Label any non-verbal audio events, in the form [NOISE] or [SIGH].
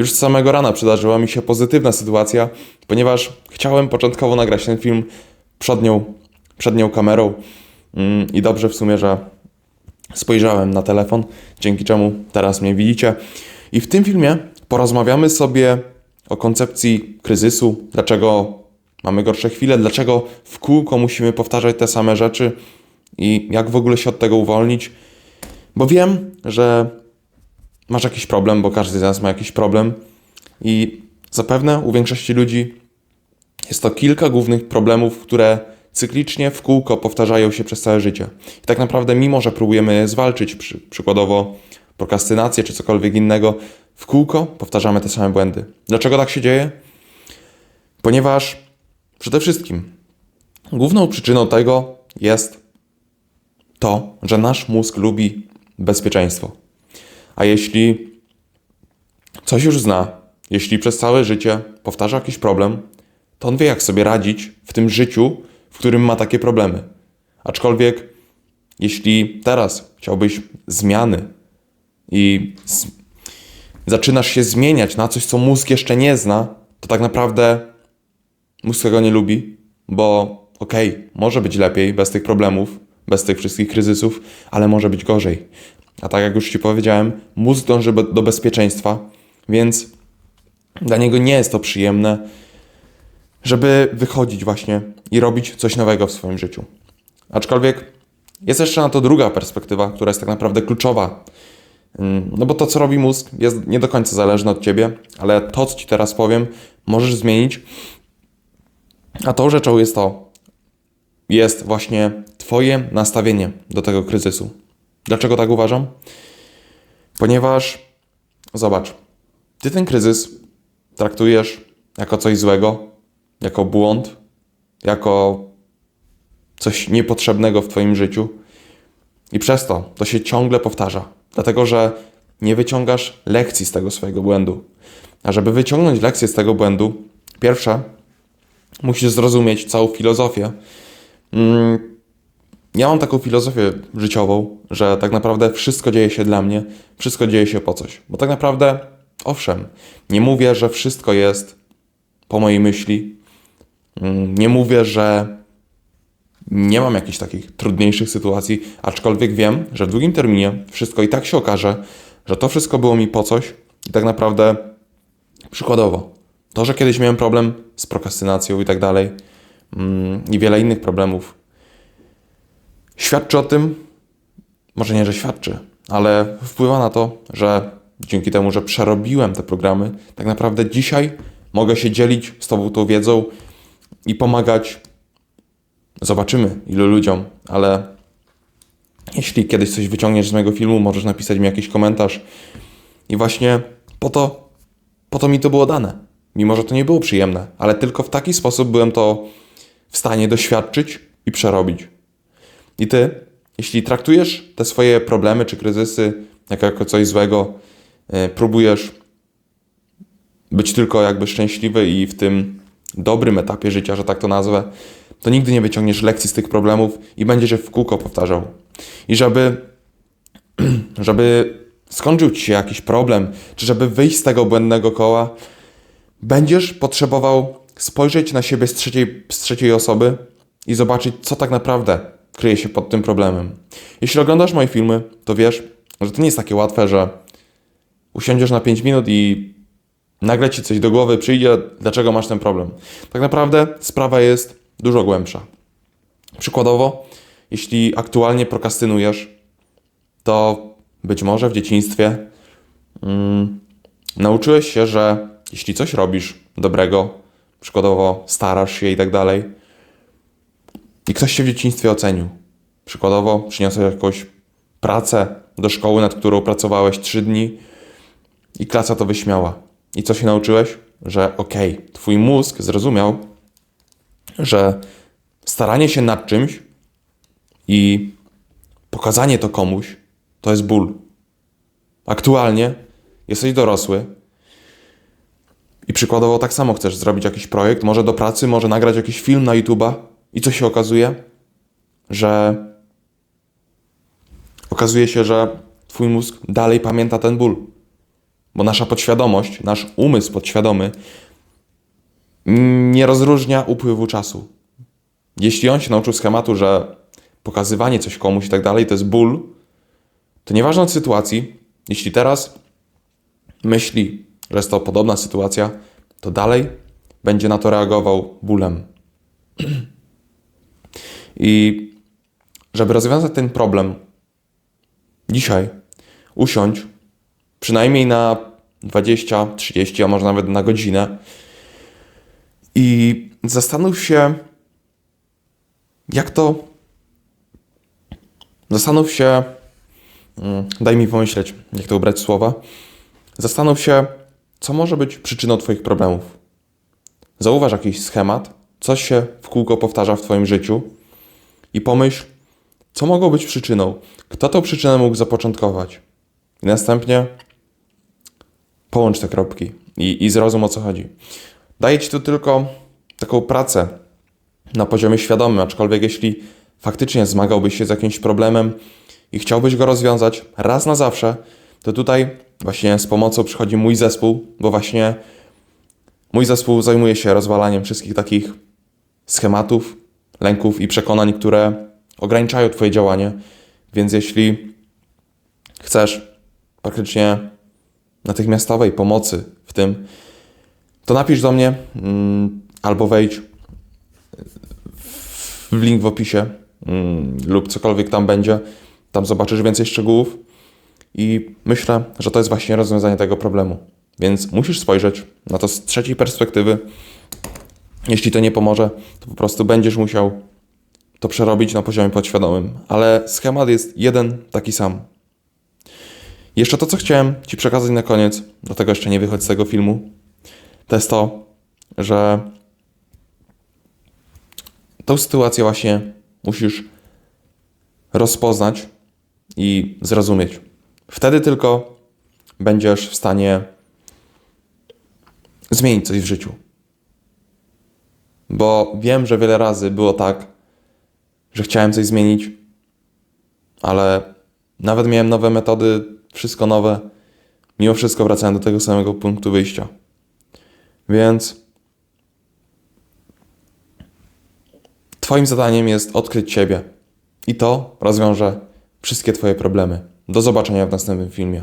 Już z samego rana przydarzyła mi się pozytywna sytuacja, ponieważ chciałem początkowo nagrać ten film przed nią, przed nią kamerą mm, i dobrze w sumie, że spojrzałem na telefon, dzięki czemu teraz mnie widzicie. I w tym filmie porozmawiamy sobie o koncepcji kryzysu, dlaczego mamy gorsze chwile, dlaczego w kółko musimy powtarzać te same rzeczy i jak w ogóle się od tego uwolnić. Bo wiem, że masz jakiś problem, bo każdy z nas ma jakiś problem i zapewne u większości ludzi jest to kilka głównych problemów, które cyklicznie w kółko powtarzają się przez całe życie. I tak naprawdę, mimo że próbujemy je zwalczyć, przy, przykładowo prokrastynację czy cokolwiek innego, w kółko powtarzamy te same błędy. Dlaczego tak się dzieje? Ponieważ przede wszystkim główną przyczyną tego jest to, że nasz mózg lubi bezpieczeństwo. A jeśli coś już zna, jeśli przez całe życie powtarza jakiś problem, to on wie, jak sobie radzić w tym życiu, w którym ma takie problemy. Aczkolwiek, jeśli teraz chciałbyś zmiany i z... zaczynasz się zmieniać na coś, co mózg jeszcze nie zna, to tak naprawdę mózg tego nie lubi, bo okej, okay, może być lepiej bez tych problemów, bez tych wszystkich kryzysów, ale może być gorzej. A tak jak już Ci powiedziałem, mózg dąży do bezpieczeństwa, więc dla niego nie jest to przyjemne, żeby wychodzić właśnie i robić coś nowego w swoim życiu. Aczkolwiek jest jeszcze na to druga perspektywa, która jest tak naprawdę kluczowa. Mm, no bo to, co robi mózg, jest nie do końca zależne od ciebie, ale to, co ci teraz powiem, możesz zmienić. A tą rzeczą jest to, jest właśnie Twoje nastawienie do tego kryzysu. Dlaczego tak uważam? Ponieważ, zobacz, Ty ten kryzys traktujesz jako coś złego, jako błąd, jako coś niepotrzebnego w Twoim życiu i przez to to się ciągle powtarza, dlatego że nie wyciągasz lekcji z tego swojego błędu. A żeby wyciągnąć lekcję z tego błędu, pierwsze, musisz zrozumieć całą filozofię. Mm, ja mam taką filozofię życiową, że tak naprawdę wszystko dzieje się dla mnie, wszystko dzieje się po coś. Bo tak naprawdę, owszem, nie mówię, że wszystko jest po mojej myśli. Mm, nie mówię, że nie mam jakichś takich trudniejszych sytuacji, aczkolwiek wiem, że w długim terminie wszystko i tak się okaże, że to wszystko było mi po coś i tak naprawdę przykładowo to, że kiedyś miałem problem z prokrastynacją i tak dalej mm, i wiele innych problemów świadczy o tym, może nie, że świadczy, ale wpływa na to, że dzięki temu, że przerobiłem te programy, tak naprawdę dzisiaj mogę się dzielić z Tobą tą wiedzą i pomagać. Zobaczymy, ilu ludziom, ale jeśli kiedyś coś wyciągniesz z mojego filmu, możesz napisać mi jakiś komentarz. I właśnie po to, po to mi to było dane. Mimo, że to nie było przyjemne, ale tylko w taki sposób byłem to w stanie doświadczyć i przerobić. I ty, jeśli traktujesz te swoje problemy czy kryzysy jako coś złego, yy, próbujesz być tylko jakby szczęśliwy i w tym dobrym etapie życia, że tak to nazwę, to nigdy nie wyciągniesz lekcji z tych problemów i będziesz je w kółko powtarzał. I żeby, [CLEARS THROAT] żeby skończył ci się jakiś problem, czy żeby wyjść z tego błędnego koła, będziesz potrzebował spojrzeć na siebie z trzeciej, z trzeciej osoby i zobaczyć, co tak naprawdę kryje się pod tym problemem. Jeśli oglądasz moje filmy, to wiesz, że to nie jest takie łatwe, że usiądziesz na 5 minut i nagle ci coś do głowy przyjdzie, dlaczego masz ten problem. Tak naprawdę sprawa jest dużo głębsza. Przykładowo, jeśli aktualnie prokastynujesz, to być może w dzieciństwie mm, nauczyłeś się, że jeśli coś robisz dobrego, przykładowo starasz się i tak dalej, i ktoś się w dzieciństwie ocenił. Przykładowo przyniosłeś jakąś pracę do szkoły, nad którą pracowałeś trzy dni i klasa to wyśmiała. I co się nauczyłeś? Że okej, okay, twój mózg zrozumiał, że staranie się nad czymś i pokazanie to komuś to jest ból. Aktualnie jesteś dorosły i przykładowo tak samo chcesz zrobić jakiś projekt, może do pracy, może nagrać jakiś film na YouTube'a i co się okazuje? Że okazuje się, że twój mózg dalej pamięta ten ból. bo nasza podświadomość, nasz umysł podświadomy nie rozróżnia upływu czasu. Jeśli on się nauczył schematu, że pokazywanie coś komuś i tak dalej to jest ból, to nieważne od sytuacji, jeśli teraz myśli, że jest to podobna sytuacja, to dalej będzie na to reagował bólem. [CLEARS THROAT] I żeby rozwiązać ten problem, dzisiaj usiądź przynajmniej na 20, 30, a może nawet na godzinę i zastanów się, jak to. Zastanów się, mm, daj mi pomyśleć, jak to ubrać słowa. Zastanów się, co może być przyczyną Twoich problemów. Zauważ jakiś schemat, coś się w kółko powtarza w Twoim życiu i pomyśl, co mogło być przyczyną, kto tą przyczynę mógł zapoczątkować. I następnie połącz te kropki i, i zrozum o co chodzi. Daję Ci tu tylko taką pracę na poziomie świadomym, aczkolwiek jeśli faktycznie zmagałbyś się z jakimś problemem i chciałbyś go rozwiązać raz na zawsze, to tutaj właśnie z pomocą przychodzi mój zespół, bo właśnie mój zespół zajmuje się rozwalaniem wszystkich takich schematów, lęków i przekonań, które ograniczają Twoje działanie. Więc jeśli chcesz praktycznie natychmiastowej pomocy w tym, to napisz do mnie mm, albo wejdź w link w opisie mm, lub cokolwiek tam będzie. Tam zobaczysz więcej szczegółów i myślę, że to jest właśnie rozwiązanie tego problemu. Więc musisz spojrzeć na to z trzeciej perspektywy. Jeśli to nie pomoże, to po prostu będziesz musiał to przerobić na poziomie podświadomym. Ale schemat jest jeden taki sam. Jeszcze to, co chciałem Ci przekazać na koniec, do tego jeszcze nie wychodź z tego filmu, to jest to, że tą sytuację właśnie musisz rozpoznać i zrozumieć. Wtedy tylko będziesz w stanie zmienić coś w życiu. Bo wiem, że wiele razy było tak, że chciałem coś zmienić, ale nawet miałem nowe metody, wszystko nowe, mimo wszystko wracałem do tego samego punktu wyjścia. Więc Twoim zadaniem jest odkryć siebie i to rozwiąże wszystkie Twoje problemy. Do zobaczenia w następnym filmie.